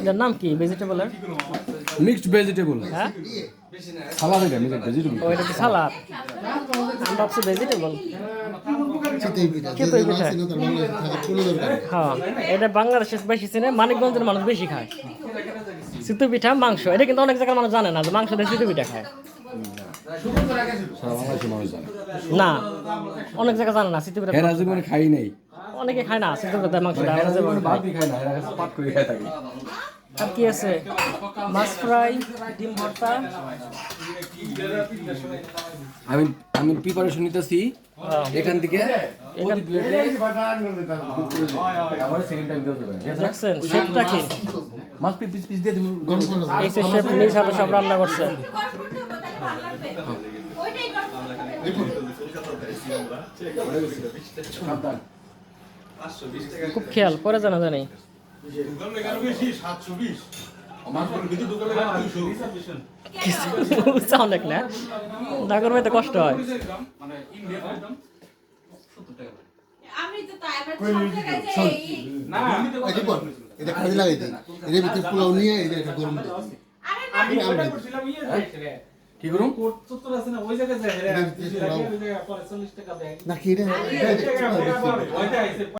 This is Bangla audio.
এটার নাম কি? ভেজিটেবলের মিক্সড ভেজিটেবল হ্যাঁ? সালাদ এটা মিক্সড ভেজিটেবল ও এটা কি সালাদ ভাবছি ভেজিটেবল হ্যাঁ এটা বাংলাদেশে বেশি চিনে মানিকগঞ্জের মানুষ বেশি খায়। সিতু পিঠা মাংস এটা কিন্তু অনেক জায়গার মানুষ জানে না যে মাংস দিয়ে সিতু পিঠা খায়। না অনেক জায়গা জানে না সিতু পিঠা খাই নাই। অনেকে খায় না সিতু পিঠা মাংস। ভাতই খায় না এরা কাছে পাট করে খায়। থাকে আর কি আছে? মাছ ফ্রাই ডিম ভর্তা। আমি আমি প্রিপারেশন নিতেছি। এখান থেকে সব রান্না করছে। খুব খেয়াল করে জানা জানি অনেক না ডাকর ভাই তো কষ্ট হয় আমি তো তাই এবার সব জায়গায় যাই এই দেখুন এটা কাজে লাগাই দিই এর ভিতরে পোলাও নিয়ে এই যে এটা গরম দিই আরে না আমি আমরা কি করুম না